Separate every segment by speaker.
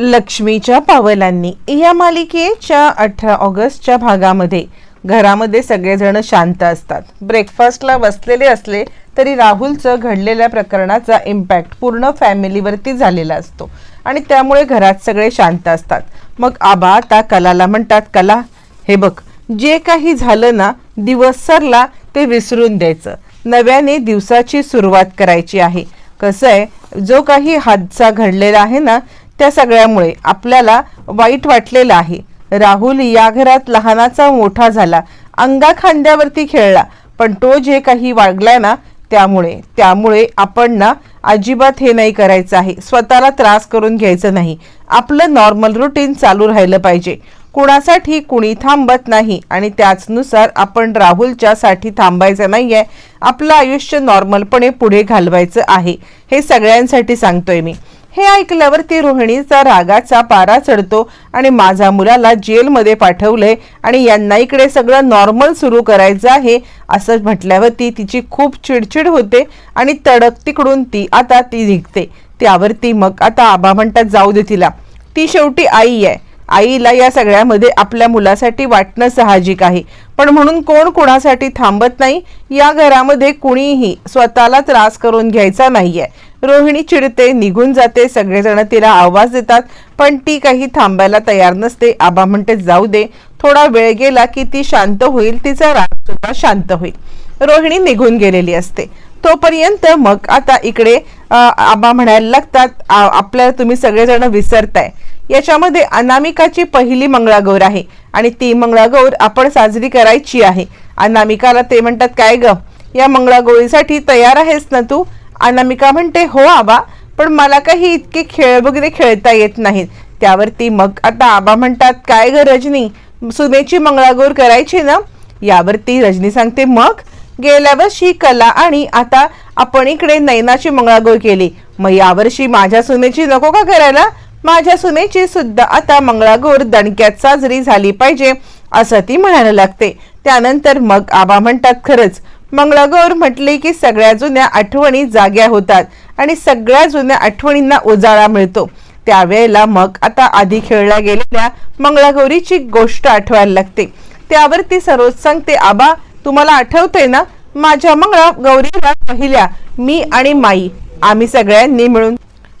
Speaker 1: लक्ष्मीच्या पावलांनी. या मालिकेच्या अठरा ऑगस्टच्या भागामध्ये घरामध्ये सगळेजण शांत असतात. ब्रेकफास्टला बसलेले असले तरी राहुलचं घडलेल्या प्रकरणाचा इम्पॅक्ट पूर्ण फॅमिलीवरती झालेला असतो. आणि त्यामुळे घरात सगळे शांत असतात. मग आबा आता कलाला म्हणतात कला हे बघ जे काही झालं ना दिवस सरला ते विसरून द्यायचं. नव्याने दिवसाची सुरुवात करायची आहे. कसं आहे जो काही हादसा घडलेला आहे ना त्या सगळ्यामुळे आपल्याला वाईट वाटलेलं आहे. राहुल या घरात लहानाचा मोठा झाला. अंगा खांद्यावरती खेळला. पण तो जे काही वागलाय ना त्यामुळे त्यामुळे आपण ना अजिबात हे नाही करायचं आहे. स्वतःला त्रास करून घ्यायचं नाही. आपलं नॉर्मल रुटीन चालू राहिलं पाहिजे. कुणासाठी कुणी थांबत नाही आणि त्याचनुसार आपण राहुलच्या साठी थांबायचं आहे आपलं आयुष्य नॉर्मलपणे पुढे घालवायचं आहे. हे सगळ्यांसाठी सांगतोय मी. हे ऐकल्यावर ती रोहिणीचा रागाचा पारा चढतो आणि माझ्या मुलाला जेलमध्ये पाठवलंय आणि यांना इकडे सगळं नॉर्मल सुरू करायचं आहे असं म्हटल्यावरती तिची खूप चिडचिड होते आणि तडक तिकडून ती आता ती निघते. त्यावरती मग आता आबा म्हणतात जाऊ दे तिला. ती शेवटी आई आहे. आईला या सगळ्यामध्ये आपल्या मुलासाठी वाटणं साहजिक आहे. पण म्हणून कोण कोणासाठी थांबत नाही? या घरामध्ये कुणीही स्वतःला त्रास करून घ्यायचा नाहीये. रोहिणी चिडते निघून जाते सगळेजण तिला आवाज देतात पण ती काही थांबायला तयार नसते. आबा म्हणते जाऊ दे थोडा वेळ गेला की ती शांत होईल तिचा राग सुद्धा शांत होईल. रोहिणी निघून गेलेली असते. तोपर्यंत मग आता इकडे आबा म्हणायला लागतात आपल्याला तुम्ही सगळेजण विसरताय. याच्यामध्ये अनामिकाची पहिली मंगळागौर आहे आणि ती मंगळागौर आपण साजरी करायची आहे. अनामिकाला ते म्हणतात काय ग या मंगळागौरीसाठी तयार आहेस ना तू? अनामिका म्हणते हो आबा पण मला काही इतके खेळ वगैरे खेळता येत नाहीत. त्यावरती मग आता आबा म्हणतात काय ग रजनी सुनेची मंगळागौर करायची ना? यावरती रजनी सांगते मग? गेल्या वर्षी कला आणि आता आपण इकडे नैनाची मंगळागौर केली. मग यावर्षी माझ्या सुनेची नको का करायला? माझ्या सुनेची सुद्धा आता मंगळागौर दणक्यात साजरी झाली पाहिजे असं ती म्हणायला लागते. त्यानंतर मग आबा म्हणतात खरंच मंगळागौर म्हटले की सगळ्या जुन्या आठवणी जाग्या होतात आणि सगळ्या जुन्या आठवणींना उजाळा मिळतो. त्यावेळेला मग आता आधी खेळल्या गेलेल्या मंगळागौरीची गोष्ट आठवायला लागते. त्यावर ती सरोज सांगते आबा तुम्हाला आठवतंय ना? माझ्या मंगळा गौरीला पहिल्या मी आणि माई. आम्ही सगळ्यांनी मिळून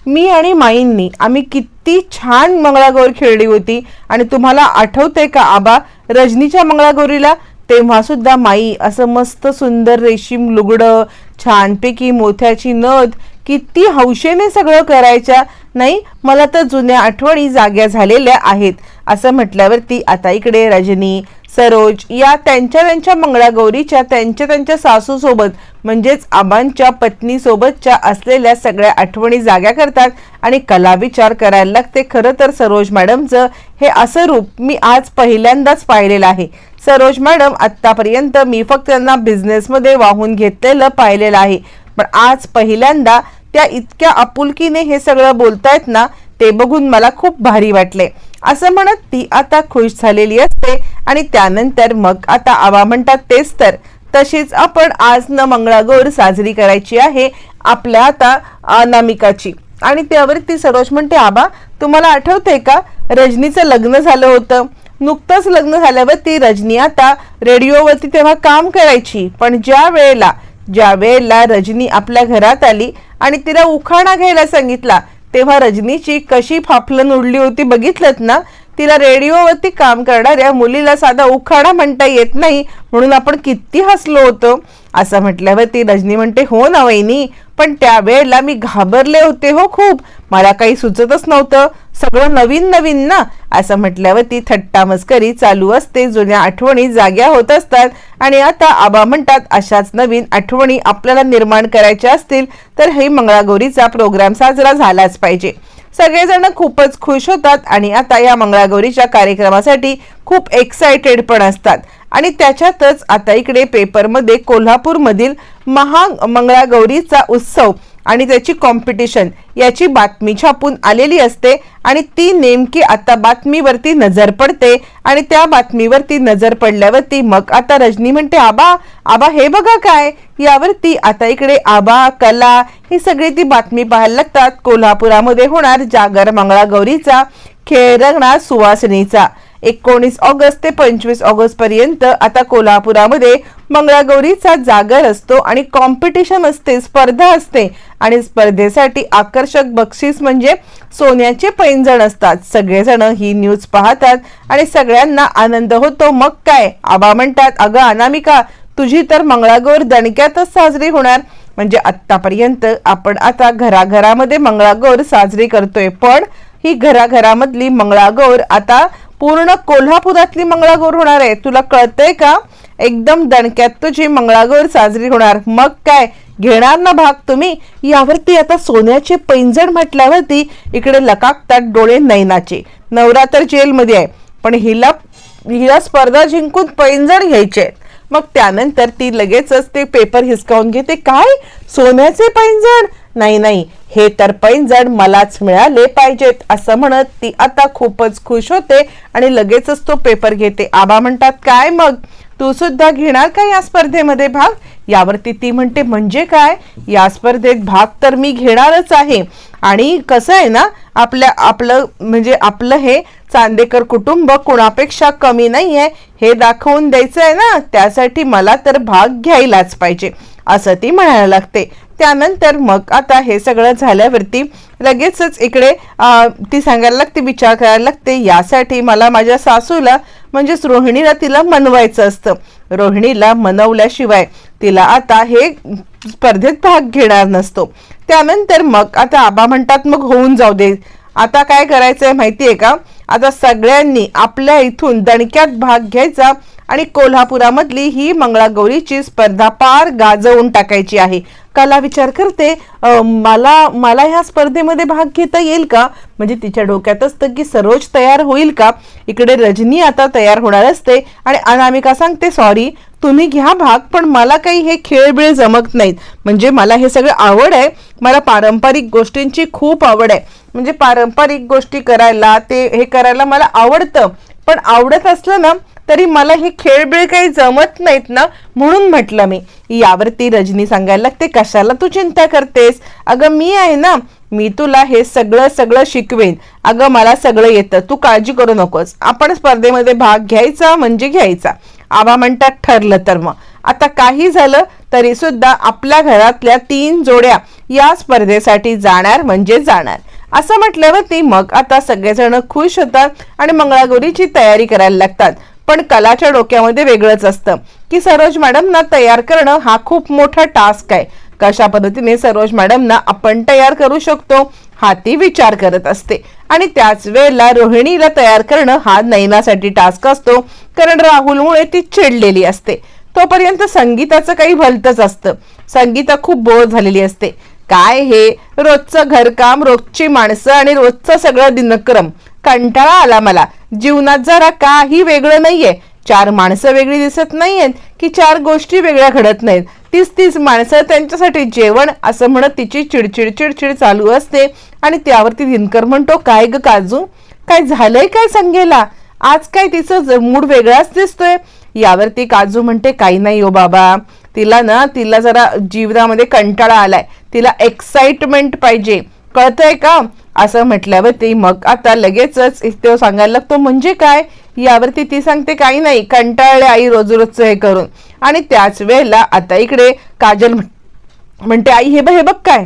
Speaker 1: मी आणि माईंनी आम्ही किती छान मंगळागौर खेळली होती आणि तुम्हाला आठवतंय का आबा? रजनीच्या मंगळागौरीला तेव्हा सुद्धा माई असं मस्त सुंदर रेशीम लुगडं छानपैकी मोथ्याची नथ किती हौशेने सगळं करायच्या. नाही मला तर जुन्या आठवणी जाग्या झालेल्या आहेत असं म्हटल्यावरती आता इकडे रजनी सरोज या त्यांच्या त्यांच्या मंगळागौरीच्या त्यांच्या त्यांच्या सासूसोबत म्हणजेच आबांच्या पत्नीसोबतच्या असलेल्या सगळ्या आठवणी जाग्या करतात आणि कला विचार करायला लागते. खरं तर सरोज मॅडमचं हे असं रूप मी आज पहिल्यांदाच पाहिलेलं आहे. सरोज मॅडम आत्तापर्यंत मी फक्त त्यांना बिझनेसमध्ये वाहून घेतलेलं पाहिलेलं आहे. पण आज पहिल्यांदा त्या इतक्या आपुलकीने हे सगळं बोलतायत ना ते बघून मला खूप भारी वाटले. असं म्हणत ती आता खुश झालेली असते आणि त्यानंतर मग आता आबा म्हणतात तेच तर. तशीच आपण आज न मंगळागौर साजरी करायची आहे आपल्या आता अनामिकाची आणि त्यावर ती सरोज म्हणते आबा तुम्हाला आठवते का? रजनीचं लग्न झालं होतं. नुकतंच लग्न झाल्यावरती रजनी आता रेडिओवरती तेव्हा काम करायची. पण ज्या वेळेला ज्या वेळेला रजनी आपल्या घरात आली आणि तिला उखाणा घ्यायला सांगितला तेव्हा रजनीची कशी फाफलन उडली होती बघितलं ना? तिला रेडिओवरती काम करणाऱ्या मुलीला साधा उखाणा म्हणता येत नाही म्हणून आपण किती हसलो होतो. असं म्हटल्यावरती रजनी म्हणते हो ना वहिनी पण त्यावेळेला मी घाबरले होते हो खूप. मला काही सुचतच नव्हतं. सगळं नवीन नवीन ना? असं म्हटल्यावर ती थट्टा मस्करी चालू असते. जुन्या आठवणी जाग्या होत असतात. आणि आता आबा म्हणतात अशाच नवीन आठवणी आपल्याला निर्माण करायच्या असतील तर हे मंगळागौरीचा प्रोग्राम साजरा झालाच पाहिजे. सगळेजण खूपच खुश होतात आणि आता या मंगळागौरीच्या कार्यक्रमासाठी खूप एक्सायटेड पण असतात. आणि त्याच्यातच आता इकडे पेपरमध्ये कोल्हापूरमधील महा मंगळागौरीचा उत्सव आणि त्याची कॉम्पिटिशन याची बातमी छापून आलेली असते आणि ती नेमकी आता बातमीवरती नजर पडते आणि त्या बातमीवरती नजर पडल्यावरती मग आता रजनी म्हणते आबा आबा हे बघा काय? यावरती आता इकडे आबा कला ही सगळी ती बातमी पाहायला लागतात. कोल्हापुरामध्ये होणार जागर मंगळागौरीचा खेळ रंगणार सुवासिनीचा. एकोणीस ऑगस्ट ते पंचवीस ऑगस्ट पर्यंत आता कोल्हापुरामध्ये मंगळागौरीचा जागर असतो आणि कॉम्पिटिशन असते स्पर्धा असते आणि स्पर्धेसाठी आकर्षक बक्षीस म्हणजे सोन्याचे पैंजण असतात. सगळेजण ही न्यूज पाहतात आणि सगळ्यांना आनंद होतो. मग काय? आबा म्हणतात अगं अनामिका तुझी तर मंगळागौर दणक्यातच साजरी होणार. म्हणजे आत्तापर्यंत आपण आता घराघरामध्ये मंगळागौर साजरी करतोय. पण ही घराघरामधली मंगळागौर आता पूर्ण कोल्हापुरातली मंगळागौर होणार आहे. तुला कळतंय का? एकदम दणक्यात तुझी मंगळागौर साजरी होणार. मग काय? घेणार ना भाग तुम्ही? यावरती आता सोन्याचे पैंजण म्हटल्यावरती इकडे लकाकतात डोळे नैनाचे. नवरा तर जेलमध्ये आहे. पण हिला हिला स्पर्धा जिंकून पैंजण घ्यायचे आहेत. मग त्यानंतर ती लगेचच ते पेपर हिसकावून घेते. काय? सोन्याचे पैंजण? नाही नाही. हे तर पैंजण मलाच मिळाले पाहिजेत असं म्हणत ती आता खूपच खुश होते आणि लगेचच तो पेपर घेते. आबा म्हणतात काय मग? तू सुद्धा घेणार का या स्पर्धेमध्ये भाग? यावरती ती म्हणते म्हणजे काय? या स्पर्धेत भाग तर मी घेणारच आहे. आणि कसं आहे ना आपल्या आपलं म्हणजे आपलं हे चांदेकर कुटुंब कोणापेक्षा कमी नाही आहे हे दाखवून द्यायचं आहे ना त्यासाठी मला तर भाग घ्यायलाच पाहिजे. असं ती म्हणायला लागते. त्यानंतर मग आता हे सगळं झाल्यावरती लगेचच इकडे ती सांगायला लागते विचार करायला लागते. यासाठी मला माझ्या सासूला म्हणजेच रोहिणीला तिला मनवायचं असतं. रोहिणीला मनवल्याशिवाय तिला आता हे स्पर्धेत भाग घेणार नसतो. त्यानंतर मग आता आबा म्हणतात मग होऊन जाऊ दे. आता काय करायचंय माहितीये का? आता सगळ्यांनी आपल्या इथून दणक्यात भाग घ्यायचा आणि कोल्हापुरामधली ही मंगळागौरीची स्पर्धा पार गाजवून टाकायची आहे. कला विचार करते मला मला ह्या स्पर्धेमध्ये भाग घेता येईल का? म्हणजे तिच्या डोक्यात असतं की सरोज तयार होईल का? इकडे रजनी आता तयार होणार असते आणि अनामिका सांगते सॉरी तुम्ही घ्या भाग पण मला काही हे खेळबिळ जमत नाहीत. म्हणजे मला हे सगळं आवड आहे. मला पारंपरिक गोष्टींची खूप आवड आहे. म्हणजे पारंपरिक गोष्टी करायला ते हे करायला मला आवडतं. पण आवडत असलं ना तरी मला हे खेळबिळ काही जमत नाहीत ना म्हणून म्हटलं मी. यावरती रजनी सांगायला लागते कशाला तू चिंता करतेस? अगं मी आहे ना मी तुला हे सगळं सगळं शिकवेन. अगं मला सगळं येतं. तू काळजी करू नकोस. आपण स्पर्धेमध्ये भाग घ्यायचा म्हणजे घ्यायचा. आबा म्हणतात ठरलं तर मग. आता काही झालं तरी सुद्धा आपल्या घरातल्या तीन जोड्या या स्पर्धेसाठी जाणार म्हणजे जाणार. असं म्हटल्यावरती मग आता सगळेजण खुश होतात आणि मंगळागौरीची तयारी करायला लागतात. पण कलाच्या डोक्यामध्ये वेगळंच असतं. की सरोज मॅडमना तयार करणं हा खूप मोठा टास्क आहे. कशा पद्धतीने सरोज मॅडमना आपण तयार करू शकतो हा ती विचार करत असते. आणि त्याच वेळेला रोहिणीला तयार करणं हा नयनासाठी टास्क असतो कारण राहुलमुळे ती चिडलेली असते. तोपर्यंत संगीताचं काही भलतच असतं. संगीता खूप बोर झालेली असते. काय हे? रोजचं घरकाम रोजची माणसं आणि रोजचं सगळं दिनक्रम. कंटाळा आला मला. जीवनात जरा काही वेगळं नाहीये. चार माणसं वेगळी दिसत नाहीयेत की चार गोष्टी वेगळ्या घडत नाहीत. तीच तीच माणसं त्यांच्यासाठी जेवण असं म्हणत तिची चिडचिड चिडचिड चालू असते आणि त्यावरती दिनकर म्हणतो काय ग काजू? काय झालंय काय संगेला? आज काय तिचं मूड वेगळाच दिसतोय? यावरती काजू म्हणते काही नाही हो बाबा. तिला ना तिला जरा जीवनामध्ये कंटाळा आलाय. तिला एक्साइटमेंट पाहिजे. कळतंय का? असं म्हटल्यावरती मग आता लगेचच तो सांगायला लागतो म्हणजे काय? यावरती ती सांगते काही नाही कंटाळले आई रोज रोजचं हे करून. आणि त्याच वेळेला आता इकडे काजल म्हणते आई हे बघ हे बघ काय?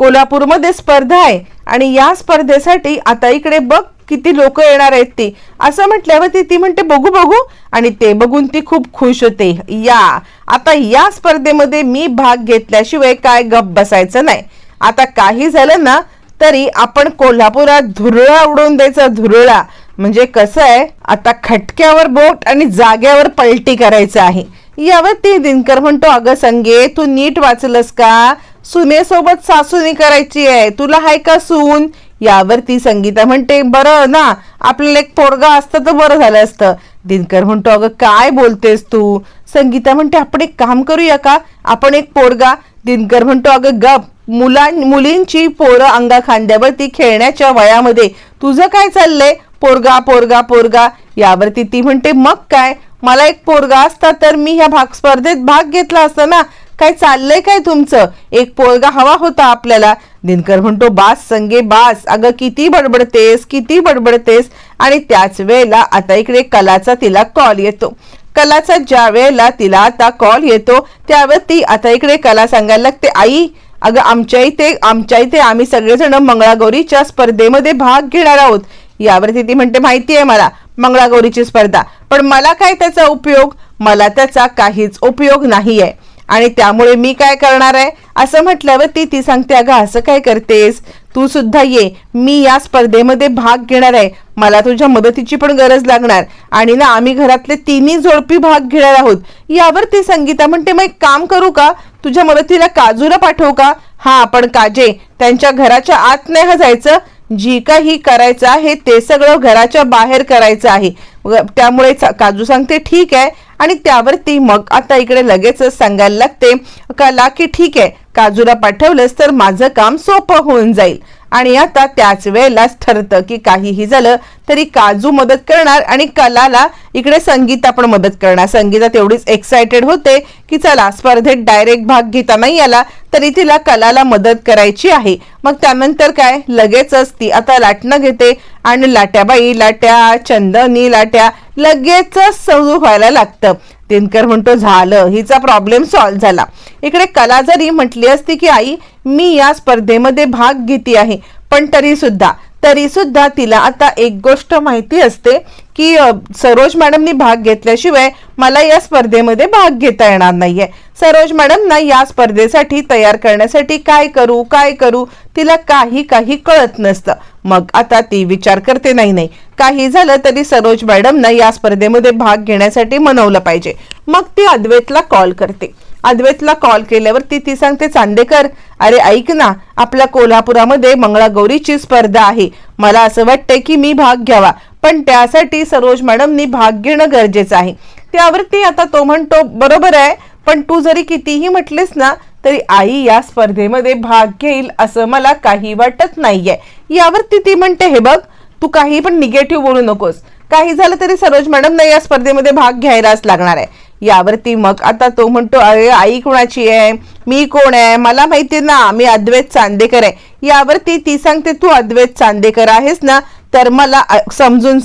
Speaker 1: कोल्हापूरमध्ये स्पर्धा आहे आणि या स्पर्धेसाठी आता इकडे बघ किती लोक येणार आहेत ती. असं म्हटल्यावरती ती म्हणते बघू बघू. आणि ते बघून ती खूप खुश होते. या. आता या स्पर्धेमध्ये मी भाग घेतल्याशिवाय काय गप बसायचं नाही. आता काही झालं ना तरी आपण कोल्हापुरात धुरळा उडवून द्यायचा धुरळा. म्हणजे कसं आहे आता खटक्यावर बोट आणि जाग्यावर पलटी करायचं आहे. यावर ती दिनकर म्हणतो अगं संगे तू नीट वाचलंस का? सुनेसोबत सासूनी करायची आहे. तुला हाय का सून? यावर ती संगीता म्हणते बरं ना आपल्याला एक पोरगा असतं तर बरं झालं असतं. दिनकर म्हणतो अगं काय बोलतेस तू? संगीता म्हणते आपण एक काम करूया का? आपण एक पोरगा. दिनकर म्हणतो अगं गप मुलां मुलींची पोरं अंगा खांद्यावरती खेळण्याच्या वयामध्ये तुझं काय चाललंय? पोरगा पोरगा पोरगा. यावरती ती म्हणते मग काय? मला एक पोरगा असता तर मी ह्या भाग स्पर्धेत भाग घेतला असता ना? काय चाललंय काय तुमचं? एक पोरगा हवा होता आपल्याला. दिनकर म्हणतो बास संगे बास. अगं किती बडबडतेस किती बडबडतेस. आणि त्याच वेळेला आता इकडे कलाचा तिला कॉल येतो. कलाचा ज्या वेळेला तिला आता कॉल येतो त्यावेळेस ती आता इकडे कला सांगायला लागते आई अगं आमच्या इथे आमच्या इथे आम्ही सगळेजण मंगळागौरीच्या स्पर्धेमध्ये भाग घेणार आहोत. यावरती ती म्हणते माहिती आहे मला मंगळागौरीची स्पर्धा. पण मला काय त्याचा उपयोग? मला त्याचा काहीच उपयोग नाही आहे आणि त्यामुळे मी काय करणार आहे? असं म्हटल्यावर ती ती सांगते अगं असं काय करतेस? तू सुद्धा ये. मी या स्पर्धेमध्ये भाग घेणार आहे. मला तुझ्या मदतीची पण गरज लागणार. आणि ना आम्ही घरातले तिन्ही जोडपी भाग घेणार आहोत. यावर ती संगीता म्हणते मग एक काम करू का? तुझ्या मदतीला काजूला पाठवू का? हा आपण काजे त्यांच्या घराच्या आत नाही जायचं. जी काही करायचं आहे ते सगळं घराच्या बाहेर करायचं आहे. त्यामुळे चा- काजू सांगते ठीक आहे. आणि त्यावरती मग आता इकडे लगेचच सांगायला लागते कला की ठीक आहे काजूला पाठवलंस तर माझं काम सोपं होऊन जाईल. आणि आता त्याच वेळेलाच ठरतं की काहीही झालं तरी काजू मदत करणार आणि कलाला इकडे संगीता पण मदत करणार. संगीता तेवढीच एक्सायटेड होते की चला स्पर्धेत डायरेक्ट भाग घेता नाही आला तरी तिला कलाला मदत करायची आहे. मग त्यानंतर काय? लगेचच ती आता लाटणं घेते आणि लाट्याबाई लाट्या चंदनी लाट्या लगेचच सुरू व्हायला लागतं. दिनकर म्हणतो झालं हिचा प्रॉब्लेम सॉल्व्ह झाला. इकडे कला जरी म्हटली असती की आई मी या स्पर्धेमध्ये भाग घेते आहे पण तरी सुद्धा तरी सुद्धा तिला आता एक गोष्ट माहिती असते की सरोज मॅडमनी भाग घेतल्याशिवाय मला या स्पर्धेमध्ये भाग घेता येणार नाहीये. सरोज मॅडमना या स्पर्धेसाठी तयार करण्यासाठी काय करू काय करू तिला काही काही कळत नसतं. मग आता ती विचार करते नाही नाही काही झालं तरी सरोज मॅडमना या स्पर्धेमध्ये भाग घेण्यासाठी मनवलं पाहिजे. मग ती अद्वैतला कॉल करते. अद्वैतला कॉल केल्यावरती ती सांगते चांदेकर अरे ऐक ना आपल्या कोल्हापुरामध्ये मंगळागौरीची स्पर्धा आहे. मला असं वाटतंय की मी भाग घ्यावा. पण त्यासाठी सरोज मॅडमनी भाग घेणं गरजेचं आहे. त्यावरती आता तो म्हणतो बरोबर आहे पण तू जरी कितीही म्हटलीस ना तरी आई या स्पर्धेमध्ये भाग घेईल असं मला काही वाटत नाहीये. यावरती ती म्हणते हे बघ तू काही पण निगेटिव्ह बोलू नकोस. काही झालं तरी सरोज मॅडमना या स्पर्धेमध्ये भाग घ्यायलाच लागणार आहे. यावरती मग आता तो म्हणतो अरे आई कोणाची आहे? मी कोण आहे? मला माहिती ना मी अद्वैत चांदेकर आहे. यावरती ती सांगते तू अद्वैत चांदेकर आहेस ना तर मला समजून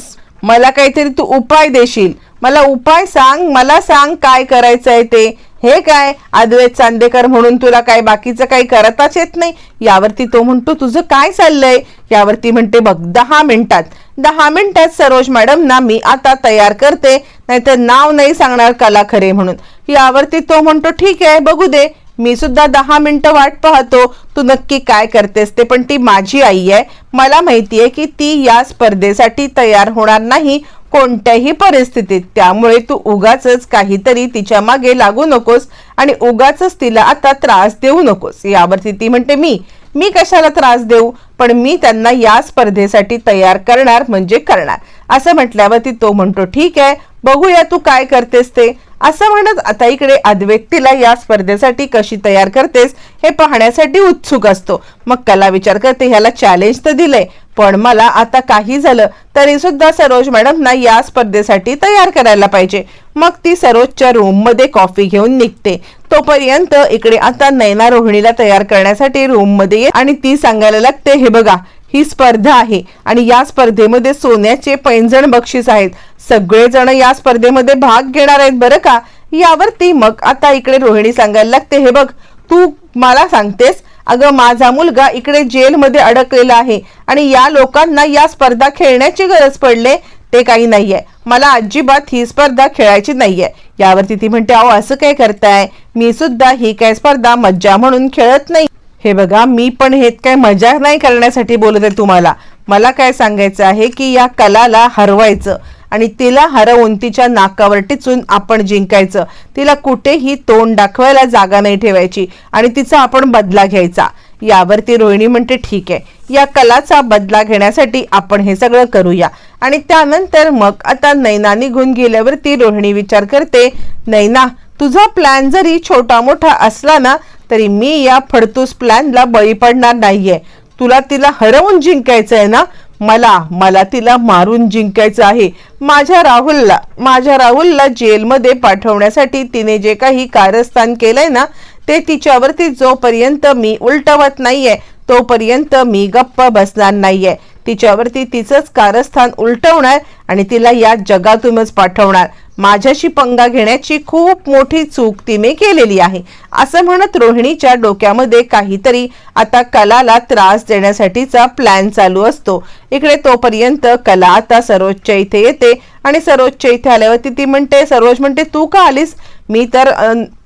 Speaker 1: मला काहीतरी तू उपाय देशील. मला उपाय सांग मला सांग काय करायचं आहे ते. हे काय? अद्वैत चांदेकर म्हणून तुला काय बाकीचं काही करताच येत नाही? यावरती तो म्हणतो तुझं काय चाललंय? यावरती म्हणते बघ दहा मिनिटात. दहा मिनिटात सरोज मॅडम ना मी आता तयार करते नाहीतर नाव नाही सांगणार कला खरे म्हणून. यावरती तो म्हणतो ठीक आहे बघू दे. मी सुद्धा दहा मिनिटं वाट पाहतो. तू नक्की काय करतेस ते? पण ती माझी आई आहे. मला माहिती आहे की ती या स्पर्धेसाठी तयार होणार नाही. कोणत्याही परिस्थितीत. त्यामुळे तू उगाच काहीतरी तिच्यामागे लागू नकोस आणि उगाच तिला आता त्रास देऊ नकोस. यावरती ती म्हणते मी मी कशाला त्रास देऊ? पण मी त्यांना या स्पर्धेसाठी तयार करणार म्हणजे करणार. असं म्हटल्यावरती तो म्हणतो ठीक आहे बघूया तू काय करतेस ते. असं म्हणत आता इकडे अद्वेक्तीला या स्पर्धेसाठी कशी तयार करतेस हे पाहण्यासाठी उत्सुक असतो. मग कला विचार करते ह्याला चॅलेंज तर दिलंय पण मला आता काही झालं तरी सुद्धा सरोज मॅडमना या स्पर्धेसाठी तयार करायला पाहिजे. मग ती सरोजच्या रूममध्ये कॉफी घेऊन निघते. तोपर्यंत इकडे आता नैना रोहिणीला तयार करण्यासाठी रूममध्ये ये आणि ती सांगायला लागते हे बघा ही स्पर्धा आहे आणि या स्पर्धेमध्ये सोन्याचे पैंजण बक्षीस आहेत. सगळेजण या स्पर्धेमध्ये भाग घेणार आहेत बरं का? यावरती मग आता इकडे रोहिणी सांगायला लागते हे बघ तू मला सांगतेस अगं माझा मुलगा इकडे जेलमध्ये अडकलेला आहे आणि या लोकांना या स्पर्धा खेळण्याची गरज पडले ते काही नाहीये. मला अजिबात ही स्पर्धा खेळायची नाहीये. यावरती ती म्हणते अहो असं काय करताय? मी सुद्धा ही काय स्पर्धा मज्जा म्हणून खेळत नाही. हे बघा मी पण हे काय मजा नाही करण्यासाठी बोलत आहे तुम्हाला. मला काय सांगायचं आहे की या कलाला हरवायचं. आणि तिला हरवून तिच्या नाकावर टिचून आपण जिंकायचं. तिला कुठेही तोंड दाखवायला जागा नाही ठेवायची आणि तिचा आपण बदला घ्यायचा. यावरती रोहिणी म्हणते ठीक आहे. या कलाचा बदला घेण्यासाठी आपण हे सगळं करूया. आणि त्यानंतर मग आता नैना निघून गेल्यावरती रोहिणी विचार करते नैना तुझा प्लॅन जरी छोटा मोठा असला ना तरी मी या फडतूस प्लॅनला बळी पडणार नाहीये. तुला तिला हरवून जिंकायचं आहे ना मला मला तिला मारून जिंकायचं आहे. माझ्या राहुलला माझ्या राहुलला जेलमध्ये पाठवण्यासाठी तिने जे काही कारस्थान केलंय ना ते तिच्यावरती जोपर्यंत मी उलटवत नाहीये तोपर्यंत मी गप्प बसणार नाहीये. तिच्यावरती तिचंच कारस्थान उलटवणार आणि तिला या जगातूनच पाठवणार. माझ्याशी पंगा घेण्याची खूप मोठी चूक तिने केलेली आहे. असं म्हणत रोहिणीच्या डोक्यामध्ये काहीतरी आता कलाला त्रास देण्यासाठीचा प्लॅन चालू असतो. इकडे तोपर्यंत कला आता सरोजच्या इथे येते आणि सरोजच्या इथे आल्यावरती ती म्हणते सरोज म्हणते तू का आलीस? मी तर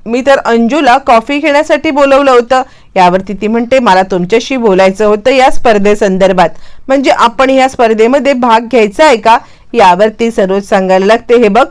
Speaker 1: मी तर अंजूला कॉफी घेण्यासाठी बोलवलं होतं. यावरती ती म्हणते मला तुमच्याशी बोलायचं होतं या स्पर्धेसंदर्भात. म्हणजे आपण या स्पर्धेमध्ये भाग घ्यायचा आहे का? यावरती सरोज सांगायला लागते हे बघ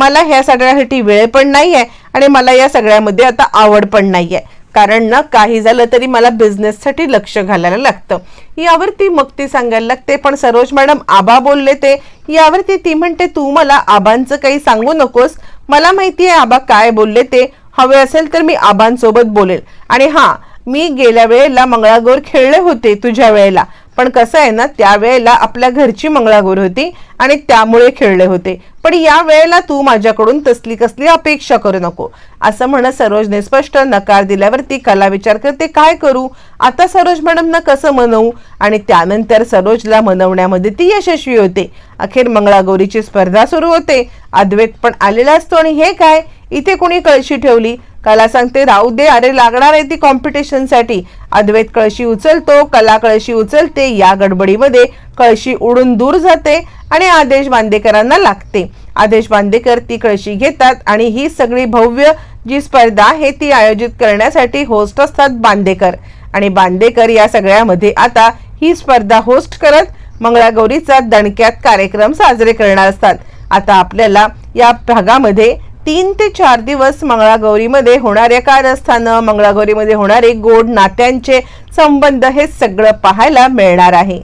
Speaker 1: मला ह्या सगळ्यासाठी वेळ पण नाही आहे आणि मला या सगळ्यामध्ये आता आवड पण नाही आहे कारण ना काही झालं तरी मला बिझनेससाठी लक्ष घालायला लागतं. यावरती मग ती सांगायला लागते पण सरोज मॅडम आबा बोलले ते. यावरती ती म्हणते तू मला आबांचं काही सांगू नकोस. मला माहिती आहे आबा काय बोलले ते. हवे असेल तर मी आबांसोबत बोलेल. आणि हा मी गेल्या वेळेला मंगळागौर खेळले होते तुझ्या वेळेला. पण कसं आहे ना त्यावेळेला आपल्या घरची मंगळागौर होती आणि त्यामुळे खेळले होते. पण या वेळेला तू माझ्याकडून तसली कसली अपेक्षा करू नको. असं म्हणत सरोजने स्पष्ट नकार दिल्यावरती कला विचार करते काय करू? आता सरोज मॅडमना कसं मनवू? आणि त्यानंतर सरोजला मनवण्यामध्ये ती यशस्वी होते. अखेर मंगळागौरीची स्पर्धा सुरू होते. अद्वैत पण आलेला असतो आणि हे काय? इथे कोणी कळशी ठेवली? कला सांगते राहू दे अरे लागणार आहे ती कॉम्पिटिशनसाठी अद्वैत कळशी उचलतो कला कळशी उचलते या गडबडीमध्ये कळशी उडून दूर जाते आणि आदेश बांदेकरांना लागते. आदेश बांदेकर ती कळशी घेतात आणि ही सगळी भव्य जी स्पर्धा आहे ती आयोजित करण्यासाठी होस्ट असतात बांदेकर. आणि बांदेकर या सगळ्यामध्ये आता ही स्पर्धा होस्ट करत मंगळागौरीचा दणक्यात कार्यक्रम साजरे करणार असतात. आता आपल्याला या भागामध्ये तीन ते चार दिवस मंगळागौरीमध्ये होणाऱ्या कारस्थानं मंगळागौरीमध्ये होणारे गोड नात्यांचे संबंध हे सगळं पाहायला मिळणार आहे.